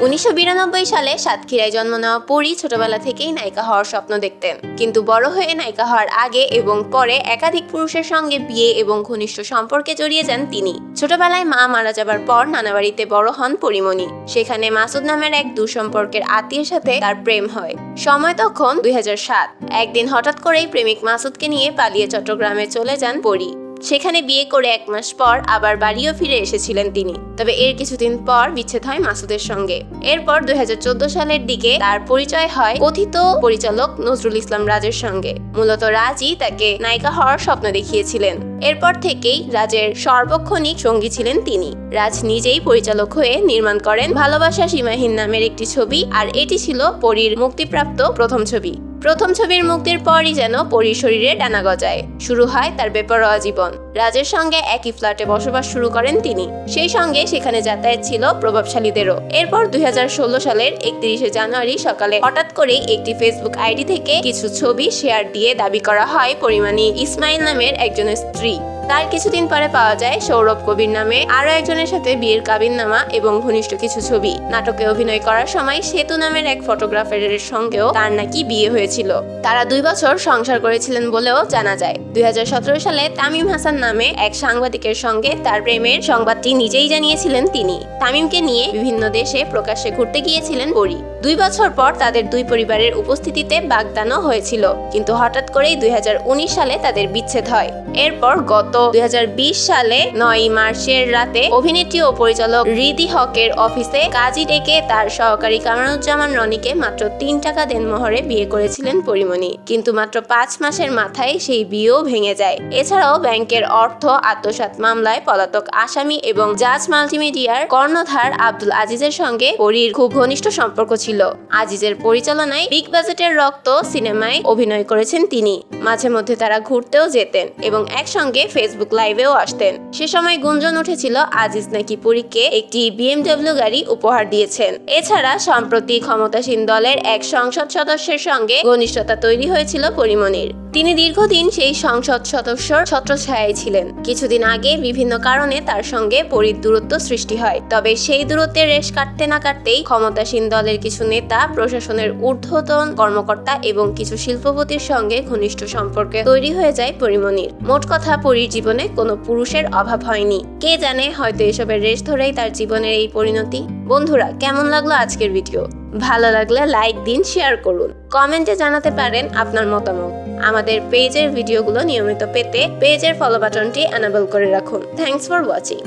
উনিশশো বিরানব্বই সালে সাতক্ষীরায় জন্ম নেওয়া পরী ছোটবেলা থেকেই নায়িকা হওয়ার স্বপ্ন দেখতেন। কিন্তু বড় হয়ে নায়িকা হওয়ার আগে এবং পরে একাধিক পুরুষের সঙ্গে বিয়ে এবং ঘনিষ্ঠ সম্পর্কে জড়িয়ে যান তিনি। ছোটবেলায় মা মারা যাবার পর নানাবাড়িতে বড় হন পরিমণি। সেখানে মাসুদ নামের এক দুঃসম্পর্কের আত্মীয়ের সাথে তার প্রেম হয়। সময় তখন দুই হাজার সাত। একদিন হঠাৎ করেই প্রেমিক মাসুদকে নিয়ে পালিয়ে চট্টগ্রামে চলে যান পরী। সেখানে বিয়ে করে এক মাস পর আবার বাড়িও ফিরে এসেছিলেন তিনি। তবে এর কিছুদিন পর বিচ্ছেদ হয় মাসুদের সঙ্গে। এরপর দুই হাজার চোদ্দ সালের দিকে তার পরিচয় হয় কথিত পরিচালক নজরুল ইসলাম রাজের সঙ্গে। মূলত রাজই তাকে নায়িকা হওয়ার স্বপ্ন দেখিয়েছিলেন। এরপর থেকেই রাজের সর্বক্ষণিক সঙ্গী ছিলেন তিনি। রাজ নিজেই পরিচালক হয়ে নির্মাণ করেন ভালোবাসা সীমাহীন নামের একটি ছবি, আর এটি ছিল পরীর মুক্তিপ্রাপ্ত প্রথম ছবি। প্রথম ছবির মুক্তির পরই যেন পরীর শরীরে ডানা গজায়। শুরু হয় তার বেপরোয়া জীবন। রাজের সঙ্গে একই ফ্ল্যাটে বসবাস শুরু করেন তিনি। সেই সঙ্গে সেখানে যাতায়াত ছিল প্রভাবশালীদেরও। এরপর দুই হাজার ষোলো সালের একত্রিশে জানুয়ারি সকালে হঠাৎ করেই একটি ফেসবুক আইডি থেকে কিছু ছবি শেয়ার দিয়ে দাবি করা হয় পরিমাণী ইসমাইল নামের একজনের স্ত্রী। তার কিছুদিন পরে পাওয়া যায় সৌরভ কবির নামে আরও একজনের সাথে বিয়ের কাবিননামা এবং ঘনিষ্ঠ কিছু ছবি। নাটকে অভিনয় করার সময় সেতু নামের এক ফটোগ্রাফারের সঙ্গেও তার নাকি বিয়ে হয়েছিল। তারা দুই বছর সংসার করেছিলেন বলেও জানা যায়। দুই হাজার সতেরো সালে তামিম হাসান নামে এক সাংবাদিকের সঙ্গে তার প্রেমের সংবাদটি নিজেই জানিয়েছিলেন তিনি। তামিমকে নিয়ে বিভিন্ন দেশে প্রকাশ্যে ঘুরতে গিয়েছিলেন পরি। দুই বছর পর তাদের দুই পরিবারের উপস্থিতিতে বাগদানও হয়েছিল। কিন্তু হঠাৎ করেই দুই হাজার উনিশ সালে তাদের বিচ্ছেদ হয়। এরপর গত দুই হাজার বিশ সালে নয় মার্চের রাতে অভিনেত্রী ও পরিচালক রিদি হকের অফিসে কাজী ডেকে তার সহকারী কামরুজ্জামান রনিকে মাত্র তিন টাকা দেনমোহরে বিয়ে করেছিলেন পরিমণি। কিন্তু মাত্র পাঁচ মাসের মাথায় সেই বিয়েও ভেঙে যায়। এছাড়াও ব্যাংকের অর্থ আত্মসাৎ মামলায় পলাতক আসামি এবং জাজ মাল্টিমিডিয়ার কর্ণধার আব্দুল আজিজের সঙ্গে পরীর খুব ঘনিষ্ঠ সম্পর্ক ছিল। আজিজের পরিচালনায় বিগ বাজেটের রক্ত সিনেমায় অভিনয় করেছেন তিনি। মাঝে মধ্যে তারা ঘুরতেও যেতেন এবং একসঙ্গে ফেসবুক লাইভেও আসতেন। সে সময় গুঞ্জন উঠেছিল, আজিজ নাকি পুরীকে একটি বিএমডব্লিউ গাড়ি উপহার দিয়েছেন। এছাড়া সম্প্রতি ক্ষমতাসীন দলের এক সংসদ সদস্যের সঙ্গে ঘনিষ্ঠতা তৈরি হয়েছিল পরিমণির তিনি দীর্ঘদিন সেই সংসদ সদস্যর ছত্রছায়ায় ছিলেন। কিছুদিন আগে বিভিন্ন কারণে তার সঙ্গে পরির দূরত্ব সৃষ্টি হয়। তবে সেই দূরত্বের রেশ কাটতে না কাটতেই ক্ষমতাসীন দলের কিছু নেতা, প্রশাসনের ঊর্ধ্বতন কর্মকর্তা এবং কিছু শিল্পপতির সঙ্গে ঘনিষ্ঠ সম্পর্কে তৈরি হয়ে যায় পরিমণির মোট কথা, পরীর জীবনে কোনো পুরুষের অভাব হয়নি। কে জানে হয়তো এসবের রেশ ধরেই তার জীবনের এই পরিণতি। বন্ধুরা, কেমন লাগল আজকের ভিডিও? ভালো লাগলে লাইক দিন, শেয়ার করুন। কমেন্টে জানাতে পারেন আপনার মতামত। আমাদের পেজের ভিডিওগুলো নিয়মিত পেতে পেজের ফলো বাটনটি অ্যানাবেল করে রাখুন। Thanks for watching